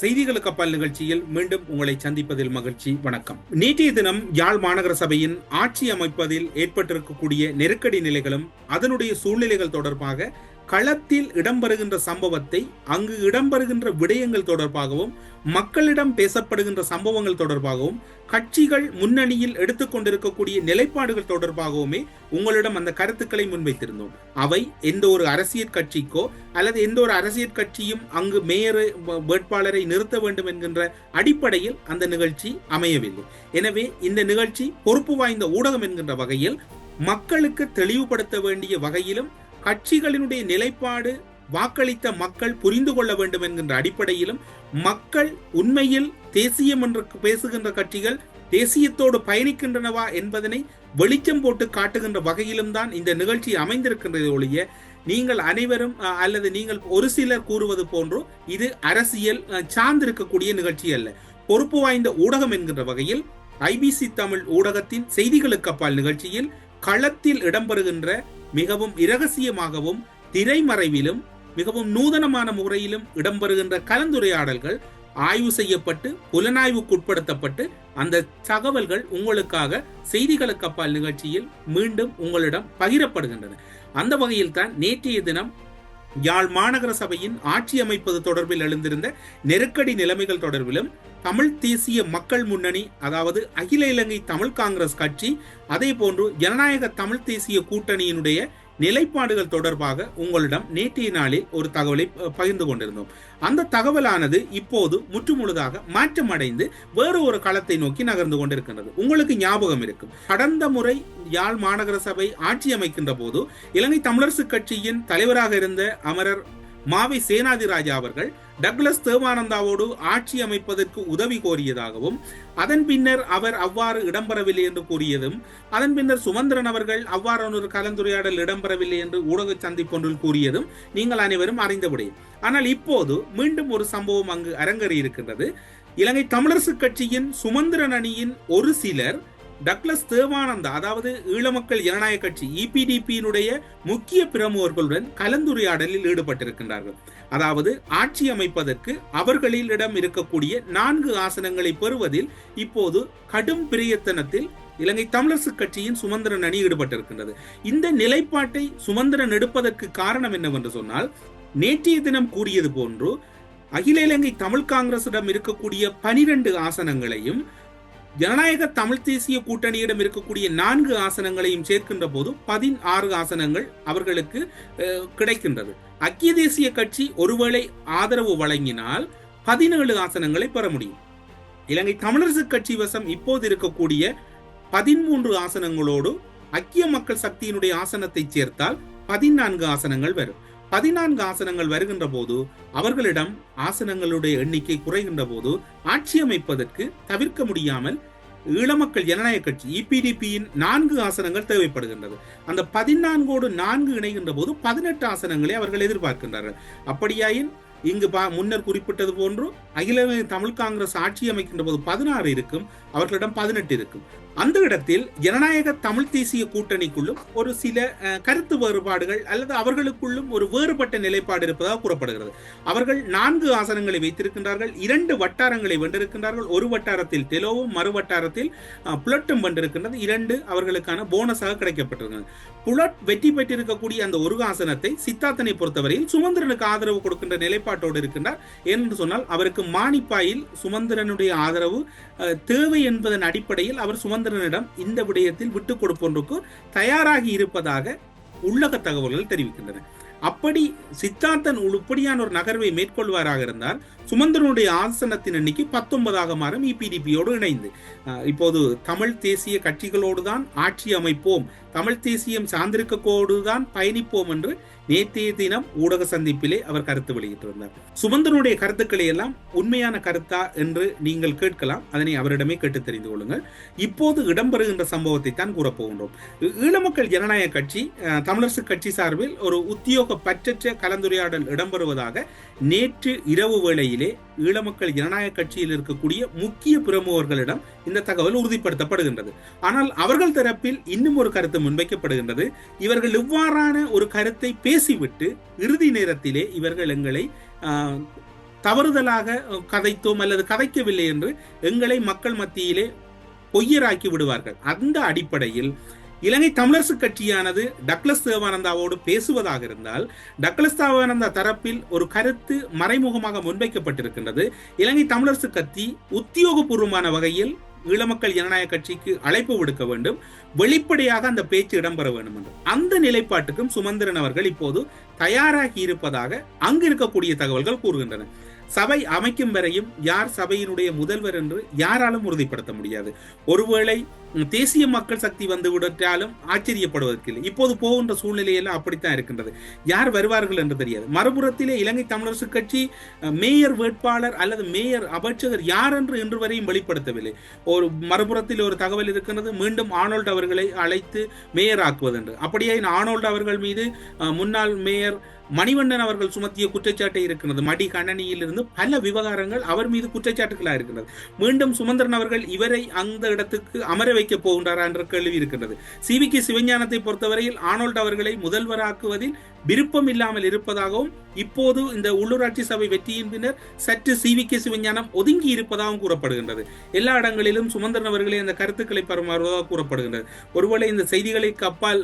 செய்திகளுக்கு அப்பால் நிகழ்ச்சியில் மீண்டும் உங்களை சந்திப்பதில் மகிழ்ச்சி. வணக்கம். நேற்றைய தினம் யாழ் மாநகர சபையின் ஆட்சி அமைப்பதில் ஏற்பட்டிருக்கக்கூடிய நெருக்கடி நிலைகளும் அதனுடைய சூழ்நிலைகள் தொடர்பாக களத்தில் இடம்பெறுகின்ற சம்பவத்தை அங்கு இடம்பெறுகின்ற விடயங்கள் தொடர்பாகவும் மக்களிடம் பேசப்படுகின்ற சம்பவங்கள் தொடர்பாகவும் கட்சிகள் முன்னணியில் எடுத்துக்கொண்டிருக்கக்கூடிய நிலைப்பாடுகள் தொடர்பாகவுமே உங்களிடம் அந்த கருத்துக்களை முன்வைத்திருந்தோம். அவை எந்த ஒரு அரசியல் கட்சிக்கோ அல்லது எந்த ஒரு அரசியல் கட்சியும் அங்கு மேயர் வேட்பாளரை நிறுத்த வேண்டும் என்கின்ற அடிப்படையில் அந்த நிகழ்ச்சி அமையவில்லை. எனவே இந்த நிகழ்ச்சி பொறுப்பு வாய்ந்த ஊடகம் என்கின்ற வகையில் மக்களுக்கு தெளிவுபடுத்த வேண்டிய வகையிலும் கட்சிகளினுடைய நிலைப்பாடு வாக்களித்த மக்கள் புரிந்து கொள்ள வேண்டும் என்கின்ற அடிப்படையிலும் மக்கள் உண்மையில் தேசியம் என்று பேசுகின்ற கட்சிகள் தேசியத்தோடு பயணிக்கின்றனவா என்பதனை வெளிச்சம் போட்டு காட்டுகின்ற வகையிலும் தான் இந்த நிகழ்ச்சி அமைந்திருக்கின்றது ஒழிய நீங்கள் அனைவரும் அல்லது நீங்கள் ஒரு சிலர் கூறுவது போன்றோ இது அரசியல் அஹ், சார்ந்திருக்கக்கூடிய நிகழ்ச்சி அல்ல. பொறுப்பு வாய்ந்த ஊடகம் என்கின்ற வகையில் ஐபிசி தமிழ் ஊடகத்தின் செய்திகளுக்கு அப்பால் நிகழ்ச்சியில் களத்தில் இடம்பெறுகின்ற மிகவும் இரகசியமாகவும் திரைமறைவிலும் மிகவும் நூதனமான முறையிலும் இடம்பெறுகின்ற கலந்துரையாடல்கள் ஆய்வு செய்யப்பட்டு புலனாய்வுக்குட்படுத்தப்பட்டு அந்த தகவல்கள் உங்களுக்காக செய்திகளுக்கு அப்பால் நிகழ்ச்சியில் மீண்டும் உங்களிடம் பகிரப்படுகின்றன. அந்த வகையில் தான் நேற்றைய தினம் யாழ் மாநகர சபையின் ஆட்சி அமைப்பது தொடர்பில் எழுந்திருந்த நெருக்கடி நிலைமைகள் தொடர்பிலும் தமிழ் தேசிய மக்கள் முன்னணி அதாவது அகில இலங்கை தமிழ் காங்கிரஸ் கட்சி அதே போன்று ஜனநாயக தமிழ் தேசிய கூட்டணியினுடைய நிலைப்பாடுகள் தொடர்பாக உங்களிடம் நேற்றைய நாளில் ஒரு தகவலை பகிர்ந்து கொண்டிருந்தோம். அந்த தகவலானது இப்போது முற்றுமுழுதாக மாற்றமடைந்து வேறு ஒரு களத்தை நோக்கி நகர்ந்து கொண்டிருக்கின்றது. உங்களுக்கு ஞாபகம் இருக்கும். கடந்த முறை யாழ் மாநகர சபை ஆட்சி அமைக்கின்ற போது இலங்கை தமிழரசு கட்சியின் தலைவராக இருந்த அமரர் மாவி சேனாதிராஜா அவர்கள் டக்ளஸ் தேவானந்தாவோடு ஆட்சி அமைப்பதற்கு உதவி கோரியதாகவும் அதன் பின்னர் அவர் அவ்வாறு இடம்பெறவில்லை என்று கூறியதும் அதன் பின்னர் சுமந்திரன் அவர்கள் அவ்வாறான ஒரு கலந்துரையாடல் இடம்பெறவில்லை என்று ஊடக சந்திப்பொன்றில் கூறியதும் நீங்கள் அனைவரும் அறிந்த ஆனால் இப்போது மீண்டும் ஒரு சம்பவம் அங்கு அரங்கேறி இருக்கின்றது இலங்கை தமிழரசு கட்சியின் சுமந்திரன் அணியின் ஒரு சிலர் டக்ளஸ் தேவானந்தா அதாவது ஈழமக்கள் ஜனநாயக கட்சி இபிடிபியினுடைய முக்கிய பிரமுகர்களுடன் கலந்துரையாடலில் ஈடுபட்டிருக்கின்றார்கள். அதாவது ஆட்சி அமைப்பதற்கு அவர்களிடம் இருக்கக்கூடிய நான்கு ஆசனங்களை பெறுவதில் இப்போது கடும் பிரியத்தனத்தில் இலங்கை தமிழரசு கட்சியின் சுமந்திரன் அணி ஈடுபட்டிருக்கின்றது. இந்த நிலைப்பாட்டை சுமந்திரன் எடுப்பதற்கு காரணம் என்னவென்று சொன்னால் நேற்றைய தினம் கூறியது போன்று அகில இலங்கை தமிழ் காங்கிரசிடம் இருக்கக்கூடிய பனிரெண்டு ஆசனங்களையும் ஜனநாயக தமிழ் தேசிய கூட்டணியிடம் இருக்கக்கூடிய நான்கு ஆசனங்களையும் சேர்க்கின்ற போது பதினாறு ஆசனங்கள் அவர்களுக்கு கிடைக்கின்றது. ஐக்கிய தேசிய கட்சி ஒருவேளை ஆதரவு வழங்கினால் பதினேழு ஆசனங்களை பெற முடியும். இலங்கை தமிழரசு கட்சி வசம் இப்போது இருக்கக்கூடிய பதிமூன்று ஆசனங்களோடு ஐக்கிய மக்கள் சக்தியினுடைய ஆசனத்தை சேர்த்தால் பதினான்கு ஆசனங்கள் வரும். பதினான்கு ஆசனங்கள் வருகின்ற போது அவர்களிடம் ஆசனங்களுடைய எண்ணிக்கை குறைகின்ற போது ஆட்சி அமைப்பதற்கு தவிர்க்க முடியாமல் ஈழமக்கள் ஜனநாயக கட்சி இபிடிபியின் நான்கு ஆசனங்கள் தேவைப்படுகின்றது. அந்த பதினான்கோடு நான்கு இணைகின்ற போது பதினெட்டு ஆசனங்களை அவர்கள் எதிர்பார்க்கின்றார்கள். அப்படியாயின் இங்கு பா- முன்னர் குறிப்பிட்டது போன்று அகில தமிழ் காங்கிரஸ் ஆட்சி அமைக்கின்ற போது பதினாறு இருக்கும் அவர்களிடம் பதினெட்டு இருக்கும். அந்த இடத்தில் ஜனநாயக தமிழ் தேசிய கூட்டணிக்குள்ளும் ஒரு சில கருத்து வேறுபாடுகள் அல்லது அவர்களுக்குள்ளும் ஒரு வேறுபட்ட நிலைப்பாடு இருப்பதாக கூறப்படுகிறது. அவர்கள் நான்கு ஆசனங்களை வைத்திருக்கின்றார்கள் இரண்டு வட்டாரங்களை வென்றிருக்கின்றார்கள். ஒரு வட்டாரத்தில் தெலோவும் மறு வட்டாரத்தில் புலட்டும் வென்றிருக்கின்றது. இரண்டு அவர்களுக்கான போனஸாக கிடைக்கப்பட்டிருக்கிறது. புலட் வெற்றி பெற்றிருக்கக்கூடிய அந்த ஒரு ஆசனத்தை சித்தார்த்தனை பொறுத்தவரையில் சுமந்திரனுக்கு ஆதரவு கொடுக்கின்ற நிலைப்பாட்டோடு இருக்கின்றார். என்று சொன்னால் அவருக்கு மானிப்பாயில் சுமந்திரனுடைய ஆதரவு தேவை என்பதன் அடிப்படையில் அவர் சுமந்திரனிடம் இந்த விடயத்தில் விட்டுக் கொடுப்பொன்றுக்கு தயாராகி இருப்பதாக உள்ளக தகவல்கள் தெரிவிக்கின்றன. அப்படி சித்தார்த்தன் உருப்படியான ஒரு நகர்வை மேற்கொள்வாராக இருந்தால் சுமந்திரனுடைய ஆசனத்தின் எண்ணிக்கை பத்தொன்பதாக மாறும். இபிடிபியோடு இணைந்து. இப்போது தமிழ் தேசிய கட்சிகளோடு தான் ஆட்சி அமைப்போம். தமிழ் தேசியம் சார்ந்திருக்கோடு தான் பயணிப்போம் என்று நேற்றைய தினம் ஊடக சந்திப்பிலே அவர் கருத்து வெளியிட்டிருந்தார். சுமந்தனுடைய கருத்துக்களை எல்லாம் உண்மையான கருத்தா என்று நீங்கள் கேட்கலாம். அதனை அவரிடமே கேட்டு தெரிந்து கொள்ளுங்கள். இப்போது இடம்பெறுகின்ற சம்பவத்தை தான் கூறப்போகின்றோம் ஈழமக்கள் ஜனநாயக கட்சி தமிழரசு கட்சி சார்பில் ஒரு உத்தியோக பற்றற்ற கலந்துரையாடல் இடம்பெறுவதாக நேற்று இரவு வேளையிலே ஈழமக்கள் ஜனநாயக கட்சியில் இருக்கக்கூடிய முக்கிய பிரமுகர்களிடம் இந்த தகவல் உறுதிப்படுத்தப்படுகின்றது. ஆனால் அவர்கள் தரப்பில் இன்னும் ஒரு கருத்து முன்வைக்கப்படுகின்றது. இவர்கள் இவ்வாறான ஒரு கருத்தை பேசிவிட்டு இறுதி நேரத்திலே இவர்கள் எங்களை தவறுதலாக கதைத்தோம் அல்லது கதைக்கவில்லை என்று எங்களை மக்கள் மத்தியிலே பொய்யராக்கி விடுவார்கள். அந்த அடிப்படையில் இலங்கை தமிழரசு கட்சியானது டக்ளஸ் தேவானந்தாவோடு பேசுவதாக இருந்தால் டக்ளஸ் தேவானந்தா தரப்பில் ஒரு கருத்து மறைமுகமாக முன்வைக்கப்பட்டிருக்கின்றது. இலங்கை தமிழரசு கட்சி உத்தியோகபூர்வமான வகையில் ஈழமக்கள் ஜனநாயக கட்சிக்கு அழைப்பு விடுக்க வேண்டும். வெளிப்படையாக அந்த பேச்சு இடம்பெற வேண்டும் என்று. அந்த நிலைப்பாட்டுக்கும் சுமந்திரன் அவர்கள் இப்போது தயாராகி இருப்பதாக அங்கு இருக்கக்கூடிய தகவல்கள் கூறுகின்றன. சபை அமைக்கும் வரையும் யார் சபையினுடைய முதல்வர் என்று யாராலும் உறுதிப்படுத்த முடியாது. ஒருவேளை தேசிய மக்கள் சக்தி வந்து விட்டாலும் ஆச்சரியப்படுவதற்கில்லை. இப்போது போகின்ற சூழ்நிலையெல்லாம் அப்படித்தான் இருக்கின்றது. யார் வருவார்கள் என்று தெரியாது. மறுபுறத்திலே இலங்கை தமிழரசு கட்சி மேயர் வேட்பாளர் அல்லது மேயர் அபட்சகர் யார் என்று இன்று வரையும் வெளிப்படுத்தவில்லை. ஒரு மறுபுறத்தில் ஒரு தகவல் இருக்கின்றது மீண்டும் ஆனோல்ட் அவர்களை அழைத்து மேயர் ஆக்குவதென்று அப்படியே ஆனோல்ட் அவர்கள் மீது முன்னாள் மேயர் மணிவண்ணன் அவர்கள் சுமத்திய குற்றச்சாட்டை இருக்கிறது. மடி கணனியில் இருந்து பல விவகாரங்கள் அவர் மீது குற்றச்சாட்டுகளாக இருக்கின்றது மீண்டும் சுமந்திரன் அவர்கள் இவரை அந்த இடத்துக்கு அமர வைக்க போகின்றாரா என்ற கேள்வி இருக்கின்றது சிவிக்கு சிவஞானத்தை பொறுத்தவரையில் ஆனோல்ட் அவர்களை முதல்வராக்குவதில் விருப்பம் இல்லாமல் இருப்பதாகவும் இப்போது இந்த உள்ளூராட்சி சபை வெற்றியின் பின்னர் சற்று சிவிக்கு சிவஞானம் ஒதுங்கி இருப்பதாகவும் கூறப்படுகின்றது. எல்லா இடங்களிலும் சுமந்திரன் அவர்களே அந்த கருத்துக்களை பரிமாறுவதாக கூறப்படுகின்றது. ஒருவேளை இந்த செய்திகளுக்கு அப்பால்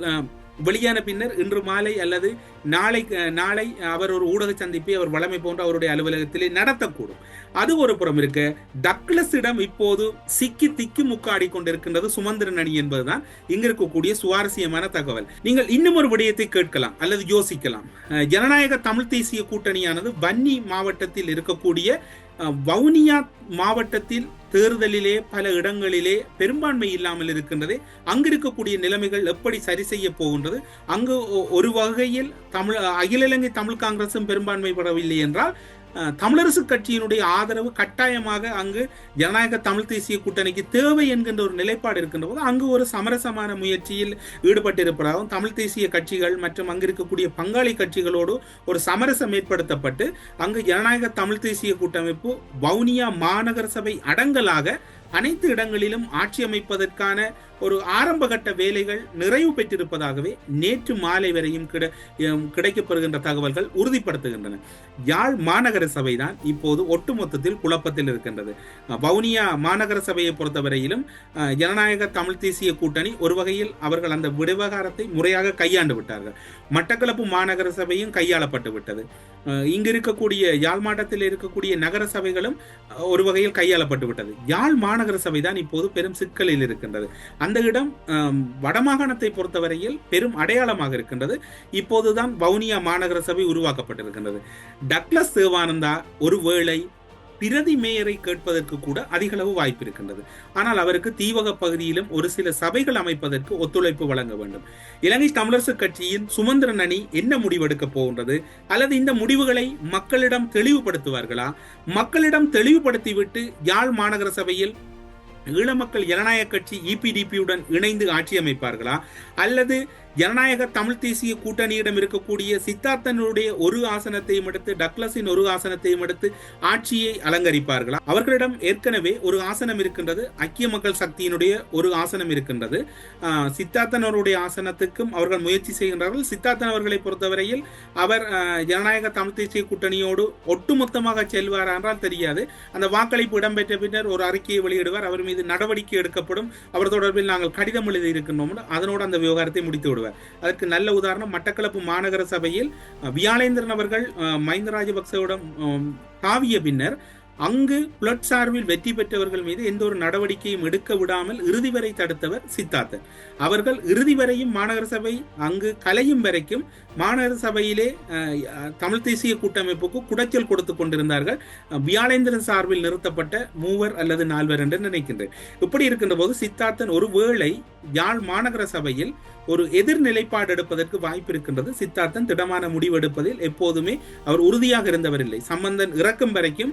வெளியான பின்னர் இன்று மாலை அல்லது நாளை நாளை அவர் ஒரு ஊடக சந்திப்பை அவர் வழமை போன்ற அவருடைய அலுவலகத்திலே நடத்தக்கூடும். அது ஒரு புறம் இருக்க டக்ளஸிடம் இப்போது சிக்கி திக்கி முக்காடி கொண்டிருக்கின்றது சுமந்திரன் அணி என்பதுதான் இங்க இருக்கக்கூடிய சுவாரஸ்யமான தகவல். நீங்கள் இன்னும் ஒரு விடயத்தை கேட்கலாம் அல்லது யோசிக்கலாம். ஜனநாயக தமிழ் தேசிய கூட்டணியானது வன்னி மாவட்டத்தில் இருக்கக்கூடிய வவுனியா மாவட்டத்தில் தேர்தலிலே பல இடங்களிலே பெரும்பான்மை இல்லாமல் இருக்கின்றது. அங்கு இருக்கக்கூடிய நிலைமைகள் எப்படி சரி செய்ய போகின்றது? அங்கு ஒரு வகையில் தமிழ் அகில இலங்கை தமிழ் காங்கிரசும் பெரும்பான்மை பெறவில்லை என்றால் தமிழரசு கட்சியினுடைய ஆதரவு கட்டாயமாக அங்கு ஜனநாயக தமிழ் தேசிய கூட்டணிக்கு தேவை என்கின்ற ஒரு நிலைப்பாடு இருக்கின்ற போது அங்கு ஒரு சமரசமான முயற்சியில் ஈடுபட்டிருப்பதாகவும் தமிழ் தேசிய கட்சிகள் மற்றும் அங்கு இருக்கக்கூடிய பங்காளி கட்சிகளோடு ஒரு சமரசம் ஏற்படுத்தப்பட்டு அங்கு ஜனநாயக தமிழ் தேசிய கூட்டமைப்பு வவுனியா மாநகர சபை அடங்கலாக அனைத்து இடங்களிலும் ஆட்சி அமைப்பதற்கான ஒரு ஆரம்பகட்ட வேலைகள் நிறைவு பெற்றிருப்பதாகவே நேற்று மாலை வரையும் கிட கிடைக்கப்படுகின்ற தகவல்கள் உறுதிப்படுத்துகின்றன. யாழ் மாநகர சபை தான் இப்போது ஒட்டுமொத்தத்தில் குழப்பத்தில் இருக்கின்றது. வவுனியா மாநகர சபையை பொறுத்தவரையிலும் ஜனநாயக தமிழ் தேசிய கூட்டணி ஒரு வகையில் அவர்கள் அந்த விவகாரத்தை முறையாக கையாண்டு விட்டார்கள். மட்டக்களப்பு மாநகர சபையும் கையாளப்பட்டு விட்டது. இங்கு இருக்கக்கூடிய யாழ் மாவட்டத்தில் இருக்கக்கூடிய நகர சபைகளும் ஒரு வகையில் கையாளப்பட்டு விட்டது. யாழ் மாநகர சபை தான் இப்போது பெரும் சிக்கலில் இருக்கின்றது. அந்த இடம் வடமாகாணத்தை பொறுத்தவரையில் பெரும் அடையாளமாக இருக்கின்றது. இப்போதுதான் வவுனியா மாநகர சபை உருவாக்கப்பட்டிருக்கின்றது. டக்ளஸ் தேவானந்தா ஒருவேளை பிரதி மேயரை கேட்பதற்கு கூட அதிகளவு வாய்ப்பு இருக்கின்றது. ஆனால் அவருக்கு தீவக பகுதியிலும் ஒரு சில சபைகள் அமைப்பதற்கு ஒத்துழைப்பு வழங்க வேண்டும். இலங்கை தமிழரசு கட்சியின் சுமந்திரன் அணி என்ன முடிவெடுக்க போகின்றது? அல்லது இந்த முடிவுகளை மக்களிடம் தெளிவுபடுத்துவார்களா? மக்களிடம் தெளிவுபடுத்திவிட்டு யாழ் மாநகர சபையில் ஈழ மக்கள் ஜனநாயக கட்சி இபிடிபியுடன் இணைந்து ஆட்சி அமைப்பார்களா? அல்லது ஜனநாயக தமிழ் தேசிய கூட்டணியிடம் இருக்கக்கூடிய சித்தார்த்தனுடைய ஒரு ஆசனத்தையும் எடுத்து டக்ளஸின் ஒரு ஆசனத்தையும் எடுத்து ஆட்சியை அலங்கரிப்பார்களா? அவர்களிடம் ஏற்கனவே ஒரு ஆசனம் இருக்கின்றது. ஐக்கிய மக்கள் சக்தியினுடைய ஒரு ஆசனம் இருக்கின்றது. சித்தார்த்தனவருடைய ஆசனத்துக்கும் அவர்கள் முயற்சி செய்கின்றார்கள். சித்தார்த்தன் அவர்களை பொறுத்தவரையில் அவர் ஜனநாயக தமிழ் தேசிய கூட்டணியோடு ஒட்டுமொத்தமாக செல்வார் என்றால் தெரியாது. அந்த வாக்களிப்பு இடம்பெற்ற பின்னர் ஒரு அறிக்கையை வெளியிடுவார். அவர் மீது நடவடிக்கை எடுக்கப்படும். அவர் தொடர்பில் நாங்கள் கடிதம் எழுதி இருக்கின்றோம் அதனோடு அந்த விவகாரத்தை முடித்து விடுவார் அதற்கு நல்ல உதாரணம் மட்டக்களப்பு மாநகர சபையில் வியாழேந்திரன் அவர்கள் மஹிந்த ராஜபக்சவிடம் தாவிய பின்னர் அங்கு புலட் சார்பில் வெற்றி பெற்றவர்கள் மீது எந்த ஒரு நடவடிக்கையும் எடுக்க விடாமல் இறுதி வரை தடுத்தவர் சித்தார்த்தன். அவர்கள் இறுதி வரையும் மாநகர சபை அங்கு கலையும் வரைக்கும் மாநகர சபையிலே தமிழ் தேசிய கூட்டமைப்புக்கு குடைச்சல் கொடுத்து கொண்டிருந்தார்கள். வியாழேந்திரன் சார்பில் நிறுத்தப்பட்ட மூவர் அல்லது நால்வர் என்று நினைக்கின்றேன். இப்படி இருக்கின்ற போது சித்தார்த்தன் ஒரு வேளை யாழ் மாநகர சபையில் ஒரு எதிர் நிலைப்பாடு எடுப்பதற்கு வாய்ப்பு இருக்கின்றது. சித்தார்த்தன் திடமான முடிவு எடுப்பதில் எப்போதுமே அவர் உறுதியாக இருந்தவர் இல்லை சம்பந்தன் இறக்கும் வரைக்கும்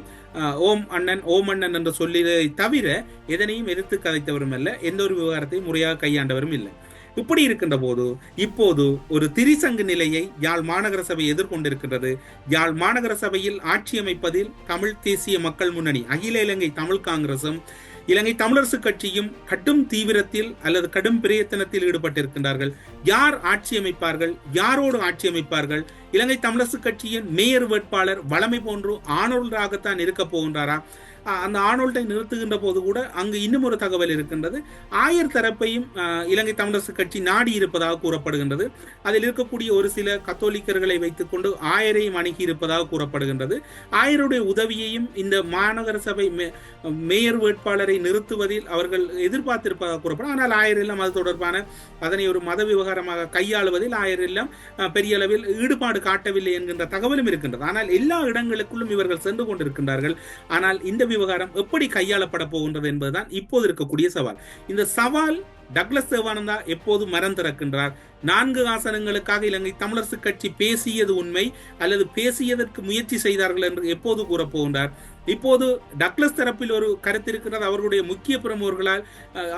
ஓம் அண்ணன் ஓம் அண்ணன் என்று சொல்லியதை தவிர எதனையும் எதிர்த்து கதைத்தவரும் அல்ல. எந்த ஒரு விவகாரத்தையும் முறையாக கையாண்டவரும் இல்லை. இப்படி இருக்கின்ற போது இப்போது ஒரு திரிசங்கு நிலையை யாழ் மாநகர சபை எதிர்கொண்டிருக்கின்றது. யாழ் மாநகர சபையில் ஆட்சி அமைப்பதில் தமிழ் தேசிய மக்கள் முன்னணி அகில இலங்கை தமிழ் காங்கிரசும் இலங்கை தமிழரசு கட்சியும் கடும் தீவிரத்தில் அல்லது கடும் பிரயத்தனத்தில் ஈடுபட்டிருக்கின்றார்கள். யார் ஆட்சி அமைப்பார்கள்? யாரோடு ஆட்சி அமைப்பார்கள்? இலங்கை தமிழரசு கட்சியின் மேயர் வேட்பாளர் வளமை போன்று ஆனோல்டாகத்தான் இருக்க போகின்றாரா? அந்த ஆனோல்டை நிறுத்துகின்ற போது கூட அங்கு இன்னும் ஒரு தகவல் இருக்கின்றது. ஆயர் தரப்பையும் இலங்கை தமிழரசு கட்சி நாடி இருப்பதாக கூறப்படுகின்றது. அதில் இருக்கக்கூடிய ஒரு சில கத்தோலிக்கர்களை வைத்துக்கொண்டு ஆயரையும் அணுகி இருப்பதாக கூறப்படுகின்றது. ஆயருடைய உதவியையும் இந்த மாநகர சபை மே- மேயர் வேட்பாளரை நிறுத்துவதில் அவர்கள் எதிர்பார்த்திருப்பதாக கூறப்படும். ஆனால் ஆயர் எல்லாம் அது தொடர்பான அதனை ஒரு மத விவகாரமாக கையாளுவதில் ஆயர் எல்லாம் பெரிய அளவில் ஈடுபாடு காட்டவில்லை என்கின்ற தகவலும் இருக்கின்றது. ஆனால் எல்லா இடங்களுக்குள்ளும் இவர்கள் சென்று கொண்டிருக்கின்றார்கள். ஆனால் இந்த விவகாரம் எப்படி கையாளப்பட போகின்றது என்பதுதான் இப்போது இருக்கக்கூடிய சவால். இந்த சவால் டக்ளஸ் தேவானந்தா எப்போது மரம் திறக்கின்றார்? நான்கு ஆசனங்களுக்காக இலங்கை தமிழரசு கட்சி பேசியது உண்மை அல்லது பேசியதற்கு முயற்சி செய்தார்கள் என்று எப்போது கூறப்போகின்றார் இப்போது டக்ளஸ் தரப்பில் ஒரு கருத்து இருக்கிறது. அவர்களுடைய முக்கிய பிரமுகர்களால்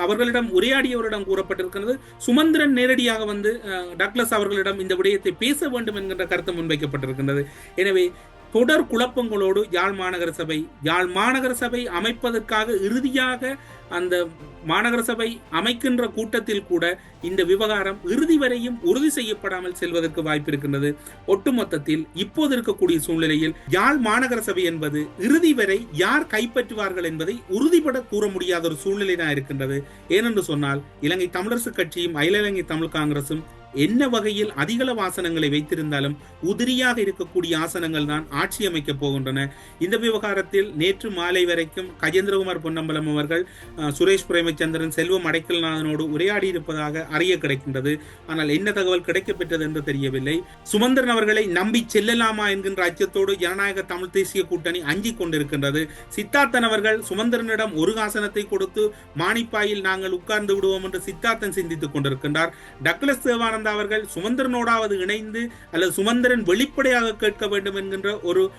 அவர்களிடம் உரையாடியவரிடம் கூறப்பட்டிருக்கிறது. சுமந்திரன் நேரடியாக வந்து டக்ளஸ் அவர்களிடம் இந்த விடயத்தை பேச வேண்டும் என்கின்ற கருத்து முன்வைக்கப்பட்டிருக்கின்றது. எனவே தொடர் குழப்பங்களோடு யாழ் மாநகர சபை யாழ் மாநகர சபை அமைப்பதற்காக இறுதியாக அந்த மாநகர சபை அமைக்கின்ற கூட்டத்தில் கூட இந்த விவகாரம் இறுதி வரையும் உறுதி செய்யப்படாமல் செல்வதற்கு வாய்ப்பு இருக்கின்றது. ஒட்டுமொத்தத்தில் இப்போது இருக்கக்கூடிய சூழ்நிலையில் யாழ் மாநகர சபை என்பது இறுதி வரை யார் கைப்பற்றுவார்கள் என்பதை உறுதிபட கூற முடியாத ஒரு சூழ்நிலை தான் இருக்கின்றது. ஏனென்று சொன்னால் இலங்கை தமிழரசு கட்சியும் அகில இலங்கை தமிழ் காங்கிரசும் என்ன வகையில் அதிகள ஆசனங்களை வைத்திருந்தாலும் உதிரியாக இருக்கக்கூடிய ஆசனங்கள் தான் ஆட்சி அமைக்கப் போகின்றன. இந்த விவகாரத்தில் நேற்று மாலை வரைக்கும் கஜேந்திரகுமார் பொன்னம்பலம் அவர்கள் சுரேஷ் பிரேமச்சந்திரன் செல்வம் அடைக்கல்நாதனோடு உரையாடி இருப்பதாக அறிய கிடைக்கின்றது. ஆனால் என்ன தகவல் கிடைக்கப்பெற்றது என்று தெரியவில்லை. சுமந்திரன் அவர்களை நம்பி செல்லலாமா என்கின்ற அச்சத்தோடு ஜனநாயக தமிழ் தேசிய கூட்டணி அஞ்சிக் கொண்டிருக்கின்றது. சித்தார்த்தன் அவர்கள் சுமந்திரனிடம் ஒரு ஆசனத்தை கொடுத்து மானிப்பாயில் நாங்கள் உட்கார்ந்து விடுவோம் என்று சித்தார்த்தன் சிந்தித்துக் கொண்டிருக்கின்றார். டக்ளஸ் தேவானந்த் அவர்கள் சுமந்திரனோடாவது இணைந்து அல்லது சுமந்திரன் வெளிப்படையாக கேட்க வேண்டும் என்கின்ற ஒரு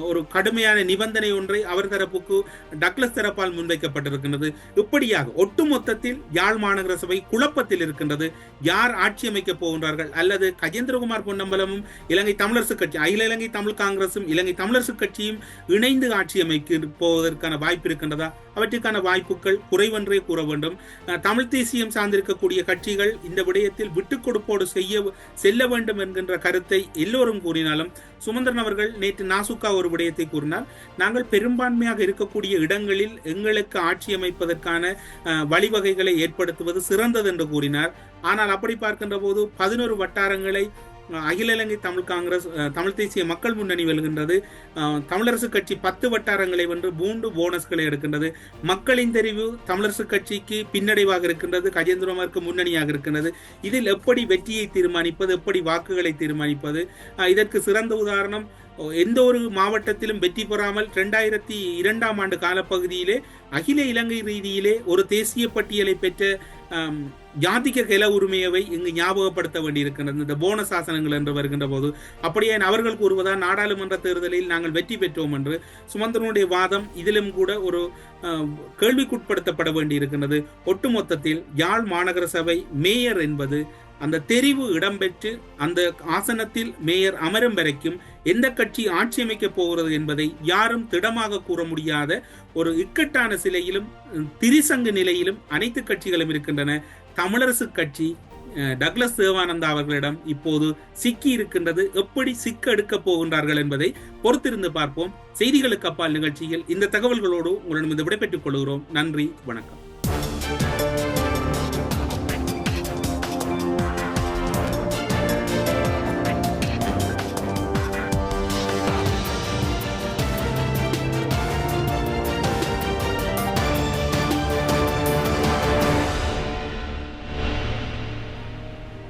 ஒரு கடுமையான நிபந்தனை ஒன்றை அவர் தரப்புக்கு டக்ளஸ் தரப்பால் முன்வைக்கப்பட்டிருக்கின்றது. இப்படியாக ஒட்டுமொத்தத்தில் யாழ் மாநகர சபை குழப்பத்தில் இருக்கின்றது. யார் ஆட்சி அமைக்கப் போகின்றார்கள்? அல்லது கஜேந்திரகுமார் பொன்னம்பலமும் இலங்கை தமிழரசு கட்சி அகில இலங்கை தமிழ் காங்கிரசும் இலங்கை தமிழரசு கட்சியும் இணைந்து ஆட்சி அமைக்க போவதற்கான வாய்ப்பு இருக்கின்றதா? அவற்றுக்கான வாய்ப்புகள் குறைவென்றே கூற வேண்டும். தமிழ் தேசியம் சார்ந்திருக்கக்கூடிய கட்சிகள் இந்த விடயத்தில் விட்டுக் பொறுப்போடு செய்ய செல்ல வேண்டும் என்கின்ற கருத்தை எல்லோரும் கூறினாலும் சுமந்திரன் அவர்கள் நேற்று நாசுக்கா ஒரு விடயத்தை கூறினார். நாங்கள் பெரும்பான்மையாக இருக்கக்கூடிய இடங்களில் எங்களுக்கு ஆட்சி அமைப்பதற்கான வழிவகைகளை ஏற்படுத்துவது சிறந்தது என்று கூறினார். ஆனால் அப்படி பார்க்கின்ற போது பதினோரு வட்டாரங்களை அகில இலங்கை தமிழ் காங்கிரஸ் தமிழ் தேசிய மக்கள் முன்னணி வெல்கின்றது. தமிழரசு கட்சி பத்து வட்டாரங்களை வென்று மூன்று போனஸ்களை எடுக்கின்றது. மக்களின் தெரிவு தமிழரசு கட்சிக்கு பின்னடைவாக இருக்கின்றது கஜேந்திரமாருக்கு முன்னணியாக இருக்கின்றது. இதில் எப்படி வெற்றியை தீர்மானிப்பது எப்படி வாக்குகளை தீர்மானிப்பது? இதற்கு சிறந்த உதாரணம் எந்த ஒரு மாவட்டத்திலும் வெற்றி பெறாமல் ரெண்டாயிரத்தி இரண்டாம் ஆண்டு காலப்பகுதியிலே அகில இலங்கை ரீதியிலே ஒரு தேசிய பட்டியலை பெற்ற ஜாதிக்க ஜாதிக கெல உரிமையவை இங்கு ஞாபகப்படுத்த வேண்டியிருக்கின்றது. இந்த போனஸ் ஆசனங்கள் என்று வருகின்ற போது அப்படியே அவர்கள் கூறுவதால் நாடாளுமன்ற தேர்தலில் நாங்கள் வெற்றி பெற்றோம் என்று சுமந்திரனுடைய வாதம் இதிலும் கூட ஒரு கேள்விக்குட்படுத்தப்பட வேண்டியிருக்கின்றது. ஒட்டுமொத்தத்தில் யாழ் மாநகர சபை மேயர் என்பது அந்த தெரிவு இடம்பெற்று அந்த ஆசனத்தில் மேயர் அமரும் வரைக்கும் எந்த கட்சி ஆட்சி அமைக்கப் போகிறது என்பதை யாரும் திடமாக கூற முடியாத ஒரு இக்கட்டான சிலையிலும் திரிசங்கு நிலையிலும் அனைத்து கட்சிகளும் இருக்கின்றன. தமிழரசு கட்சி அஹ், டக்ளஸ் தேவானந்தா அவர்களிடம் இப்போது சிக்கி இருக்கின்றது. எப்படி சிக்க எடுக்கப் போகின்றார்கள் என்பதை பொறுத்திருந்து பார்ப்போம். செய்திகளுக்கு அப்பால் நிகழ்ச்சியில் இந்த தகவல்களோடு உங்களிடம் விடைபெற்றுக் கொள்கிறோம். நன்றி வணக்கம்.